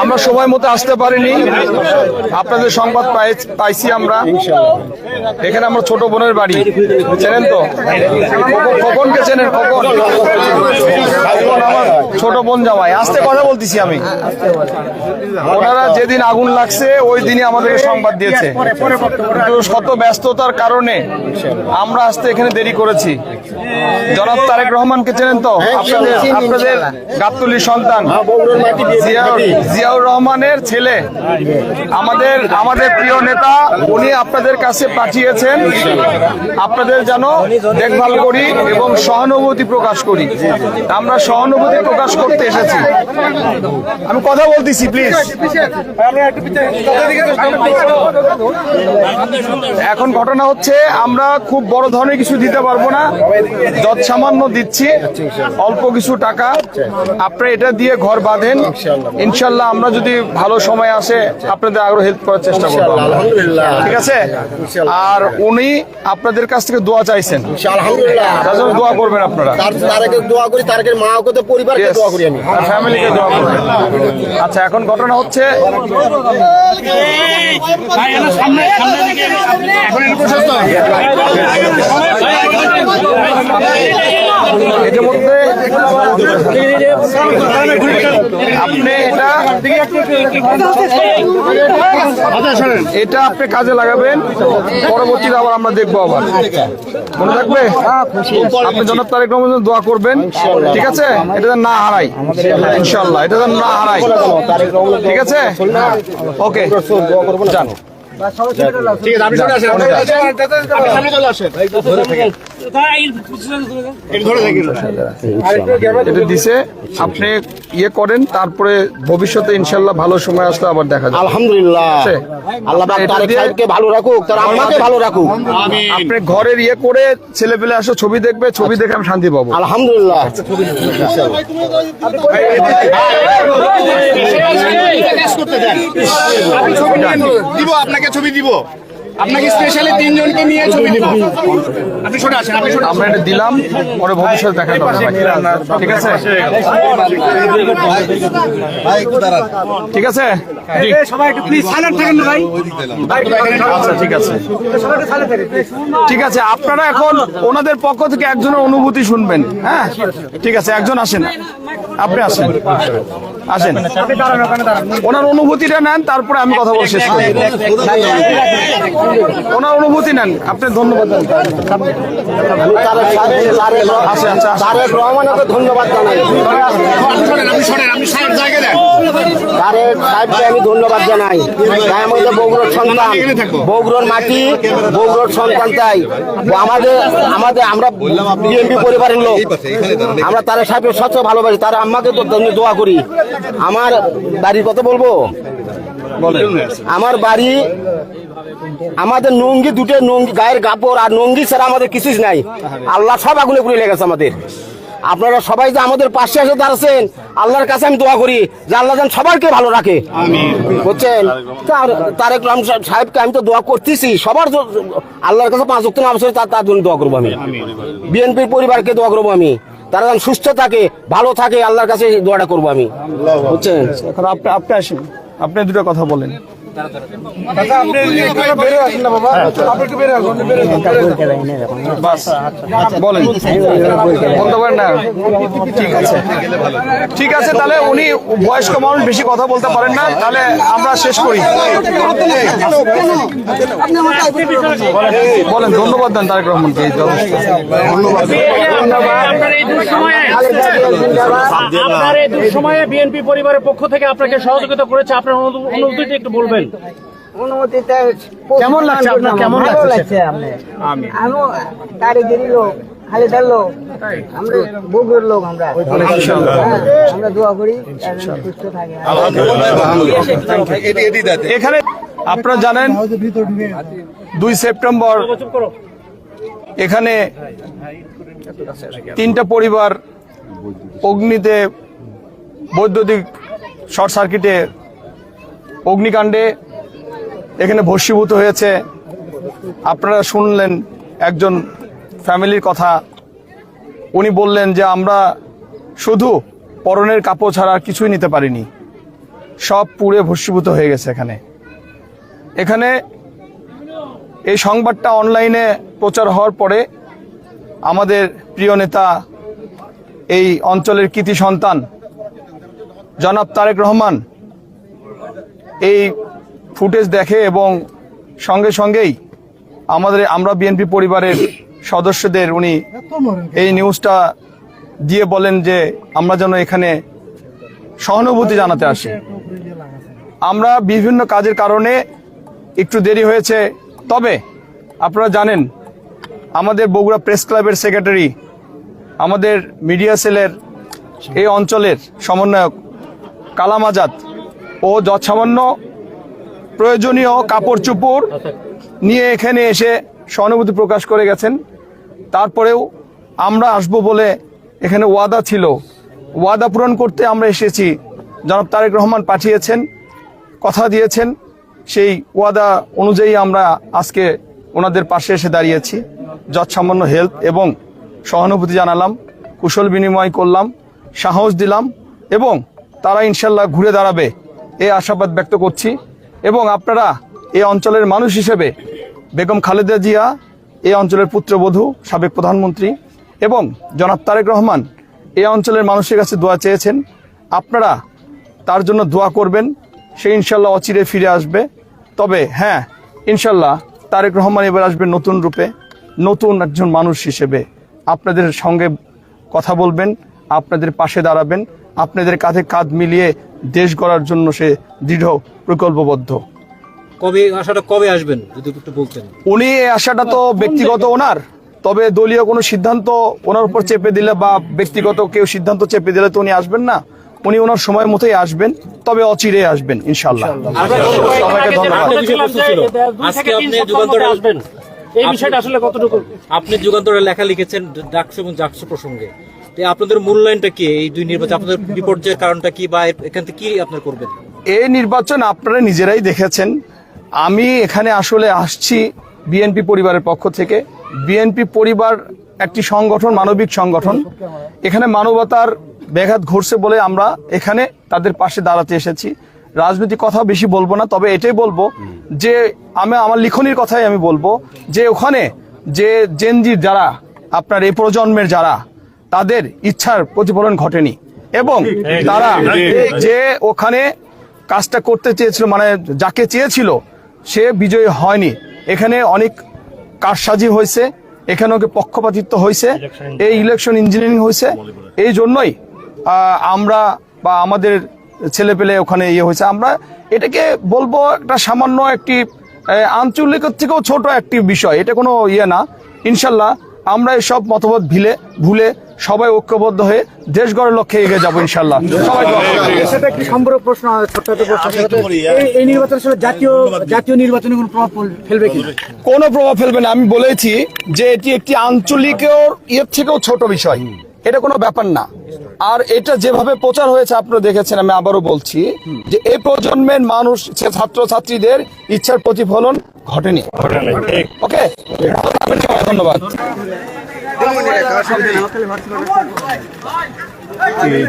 আমরা সময় মতো আসতে পারিনি। আপনাদের সংবাদ পাইছি আমরা। এখানে আমার ছোট বোনের বাড়ি। চেনেন তো? কখন কে চেনেন? খোকন আমার ছোট বোন জামাই। আসতে কথা বলতেছি আমি। ওনারা যেদিন আগুন লাগছে, ওই দিনই আমাদেরকে সংবাদ দিয়েছে। শত ব্যস্ততার কারণে আমরা আসতে এখানে দেরি করেছি। জনাব তারেক রহমানকে চেনেন তো? আপনাদের গাবতলির সন্তান, জিয়াউর রহমানের ছেলে। আমাদের আমাদের প্রিয় নেতা, উনি আপনাদের কাছে পাঠিয়েছেন। আপনাদের যেন দেখভাল করি এবং সহানুভূতি প্রকাশ করি। আমরা সহানুভূতি প্রকাশ করতে এসেছি। আমি কথা বলতেছি প্লিজ এখন ঘটনা হচ্ছে আমরা খুব বড় ধরনের কিছু দিতে পারব না। যত সামান্য দিচ্ছি অল্প কিছু টাকা। আপনারা এটা দিয়ে ঘর বাঁধেন। ইনশাল্লাহ আমরা যদি ভালো সময় আসে আপনাদের আরও হেল্প করার চেষ্টা করব ঠিক আছে? আর উনি আপনাদের কাছ থেকে দোয়া চাইছেন। তার দোয়া করবেন আপনারা। দোয়া করি তারাকে মা পরিবারকে দোয়া করি আমি আর ফ্যামিলিকে দোয়া করি আচ্ছা এখন ঘটনা হচ্ছে মধ্যে আপনি এটা এটা আপনি কাজে লাগাবেন, পরবর্তীতে আবার আমরা দেখব আবার। মনে থাকবে? আপনি জনাব তারেক রহমান দোয়া করবেন, ঠিক আছে? এটা না হারাই। ইনশাল্লাহ এটা না হারাই। ঠিক আছে? ওকে, যান। ঠিক আছে আপনি চলে আসেন আপনি সামনে চলে আসেন একটু ধরে থাকি এটা দিছে আপনি ইয়ে করেন তারপরে ভবিষ্যতে ইনশাল্লাহ ভালো সময় আসলে আবার দেখা যাবে আলহামদুলিল্লাহ আল্লাহ ভালো রাখুক তার আমাকে ভালো রাখুক আপনি ঘরের ইয়ে করে ছেলে পেলে আসো ছবি দেখবে ছবি দেখে আমি শান্তি পাবো আলহামদুলিল্লাহ দিব আপনাকে ছবি দিব। আপনাকে স্পেশালি তিনজনকে নিয়ে ছবি দিব আপনি সরে আসেন আপনি আমরা এটা দিলাম পরে ভবিষ্যতে দেখা যাবে। ঠিক আছে? ঠিক আছে। সবাই একটু প্লিজ সাইলেন্ট থাকেন না ভাই। আচ্ছা ঠিক আছে। ঠিক আছে আপনারা এখন ওনাদের পক্ষ থেকে একজনের অনুভূতি শুনবেন হ্যাঁ? ঠিক আছে একজন আসেন। আপনি আসেন। আসেন। ওনার অনুভূতিটা নেন তারপরে আমি কথা বলছি। ওনার অনুভূতি নেন। আপনি ধন্যবাদ দেন। তারেক সাহেব- তারেক আচ্ছা, আচ্ছা, আচ্ছা। তারেক রহমানকে ধন্যবাদ জানাই তারেক সাহেবকে আমি ধন্যবাদ জানাই। তাই আমাদের বগুড়ার সন্তান বগুড়ার মাটি বগুড়ার সন্তান তাই আমাদের আমাদের আমরা বিএনপি পরিবারের লোক। আমরা তারেক সাহেবের সবচেয়ে ভালোবাসি। তারা আম্মাকে তো ধন্য দোয়া করি। আমার বাড়ির কথা বলব? আমার বাড়ি আমাদের নঙ্গি দুটো নঙ্গি গায়ের কাপড় আর নঙ্গি ছাড়া আমাদের কিছুই নাই। আল্লাহ সব আগুনে পুড়ে লেগেছে আমাদের। আপনারা সবাই যে আমাদের পাশে এসে দাঁড়াচ্ছেন আল্লাহর কাছে আমি দোয়া করি যে আল্লাহ যেন সবাইকে ভালো রাখে। বুঝছেন? তারেক রহমান সাহেবকে আমি তো দোয়া করতেছি সবার আল্লাহর কাছে পাঁচ উত্তর নাম তার তার জন্য দোয়া করব আমি। বিএনপির পরিবারকে দোয়া করব আমি। তারা যেন সুস্থ থাকে ভালো থাকে আল্লাহর কাছে দোয়াটা করব আমি। বুঝছেন? আপনি আপনি আসেন। আপনি দুটো কথা বলেন। ঠিক আছে, তাহলে উনি বয়স্ক মানুষ, বেশি কথা বলতে পারেন না, তাহলে আমরা শেষ করি। বলেন, ধন্যবাদ দেন তারেক রহমানকে আপনার এই দুঃসময়ে বিএনপি পরিবারের পক্ষ থেকে আপনাকে সহযোগিতা করেছে, আপনার অনু- অনুভূতিটা একটু বলবেন। অনুমতিতে কেমন লাগছে আপনার? কেমন লাগছে? লাগছে আমি। তারিগিরি লোক খালিদার লোক আমরা বগুড়ের লোক আমরা। হ্যাঁ, আমরা দোয়া করি সুস্থ থাকে। এখানে আপনারা জানেন দুই সেপ্টেম্বর এখানে তিনটা পরিবার অগ্নিতে বৈদ্যুতিক শর্ট সার্কিটে অগ্নিকাণ্ডে এখানে ভস্মীভূত হয়েছে। আপনারা শুনলেন একজন ফ্যামিলির কথা। উনি বললেন যে, আমরা শুধু পরনের কাপড় ছাড়া আর কিছুই নিতে পারিনি। সব পুড়ে ভস্মীভূত হয়ে গেছে এখানে। এখানে এই সংবাদটা অনলাইনে প্রচার হওয়ার পরে আমাদের প্রিয় নেতা, এই অঞ্চলের কৃতি সন্তান, জনাব তারেক রহমান এই ফুটেজ দেখে এবং সঙ্গে সঙ্গেই আমাদের আমরা বিএনপি পরিবারের সদস্যদের উনি এই নিউজটা দিয়ে বলেন যে আমরা যেন এখানে সহানুভূতি জানাতে আসি। আমরা বিভিন্ন কাজের কারণে একটু দেরি হয়েছে। তবে আপনারা জানেন, আমাদের বগুড়া প্রেস ক্লাবের সেক্রেটারি, আমাদের মিডিয়া সেলের এই অঞ্চলের সমন্বয়ক কালাম আজাদ ও যৎসামান্য প্রয়োজনীয় কাপড় চুপড় নিয়ে এখানে এসে সহানুভূতি প্রকাশ করে গেছেন। তারপরেও আমরা আসব বলে এখানে ওয়াদা ছিল। ওয়াদা পূরণ করতে আমরা এসেছি। জনাব তারেক রহমান পাঠিয়েছেন, কথা দিয়েছেন। সেই ওয়াদা অনুযায়ী আমরা আজকে ওনাদের পাশে এসে দাঁড়িয়েছি। যৎসামান্য হেল্প এবং সহানুভূতি জানালাম, কুশল বিনিময় করলাম, সাহস দিলাম এবং তারা ইনশাল্লাহ ঘুরে দাঁড়াবে। এই আশাবাদ ব্যক্ত করছি এবং আপনারা এই অঞ্চলের মানুষ হিসেবে বেগম খালেদা জিয়া এই অঞ্চলের পুত্রবধূ, সাবেক প্রধানমন্ত্রী এবং জনাব তারেক রহমান এই অঞ্চলের মানুষের কাছে দোয়া চেয়েছেন। আপনারা তার জন্য দোয়া করবেন, সে ইনশাল্লাহ অচিরে ফিরে আসবে। তবে হ্যাঁ ইনশাল্লাহ তারেক রহমান এবার আসবে নতুন রূপে, নতুন একজন মানুষ হিসেবে। আপনাদের সঙ্গে কথা বলবেন, আপনাদের পাশে দাঁড়াবেন। আপনাদের কাঁধে কাঁধ মিলিয়ে দেশ গড়ার জন্য সে দৃঢ় প্রকল্পবদ্ধ। কবে আশাটা কবে আসবেন যদি একটু বলতেন? উনি এই আশাটা তো ব্যক্তিগত ওনার তবে দলীয় কোনো সিদ্ধান্ত ওনার উপর চেপে দিলে বা ব্যক্তিগত কেউ সিদ্ধান্ত চেপে দিলে তো উনি আসবেন না। উনি ওনার সময় মতোই আসবেন তবে অচিরে আসবেন ইনশাল্লাহ সবাইকে ধন্যবাদ। দুই আজকে থেকে তিন আপনি যুগান্তরে পরে আসবেন। এই বিষয়টা আসলে কতটুকু? আপনি যুগান্তরে লেখা লিখেছেন ডাকসু এবং জাকসু প্রসঙ্গে। আপনাদের মূল্যায়নটা কি? এই দুই নির্বাচন, আপনাদের বিপর্যয়ের কারণটা কি বা এখান থেকে কি আপনার করবেন? এই নির্বাচন আপনারা নিজেরাই দেখেছেন। আমি এখানে আসলে আসছি বিএনপি পরিবারের পক্ষ থেকে। বিএনপি পরিবার একটি সংগঠন, মানবিক সংগঠন। এখানে মানবতার ব্যাঘাত ঘটছে বলে আমরা এখানে তাদের পাশে দাঁড়াতে এসেছি। রাজনৈতিক কথা বেশি বলব না, তবে এটাই বলব যে আমি, আমার লিখনির কথাই আমি বলব যে ওখানে যে জেনজির যারা, আপনার এই প্রজন্মের যারা তাদের ইচ্ছার প্রতিফলন ঘটেনি। এবং তারা যে ওখানে কাজটা করতে চেয়েছিল মানে যাকে চেয়েছিল সে বিজয়ী হয়নি। এখানে অনেক কারসাজি হয়েছে এখানে ওকে পক্ষপাতিত্ব হয়েছে এই ইলেকশন ইঞ্জিনিয়ারিং হয়েছে। এই জন্যই আমরা বা আমাদের ছেলে পেলে ওখানে ইয়ে হয়েছে। আমরা এটাকে বলব একটা সামান্য একটি আঞ্চলিকের থেকেও ছোট একটি বিষয়। এটা কোনো ইয়ে না। ইনশাল্লাহ আমরা এই সব মতভেদ ভিলে ভুলে সবাই ঐক্যবদ্ধ হয়ে দেশ গড়ের লক্ষ্যে এগিয়ে যাব ইনশাল্লাহ সবাই দোয়া সেটা একটি সম্পর্ক প্রশ্ন একটা প্রশ্ন এই- নির্বাচন জাতীয় জাতীয় নির্বাচনে কোনো প্রভাব ফেল- ফেলবে কি? কোনো প্রভাব ফেলবে না। আমি বলেছি যে এটি একটি আঞ্চলিকের ইয়ের থেকেও ছোট বিষয়। এটা কোনো ব্যাপার না। আর এটা যেভাবে প্রচার হয়েছে আপনারা দেখেছেন আমি আবারও বলছি যে এই প্রজন্মের মানুষ ছাত্র ছাত্রীদের ইচ্ছার প্রতিফলন ঘটেনি। ওকে? ধন্যবাদ। আগে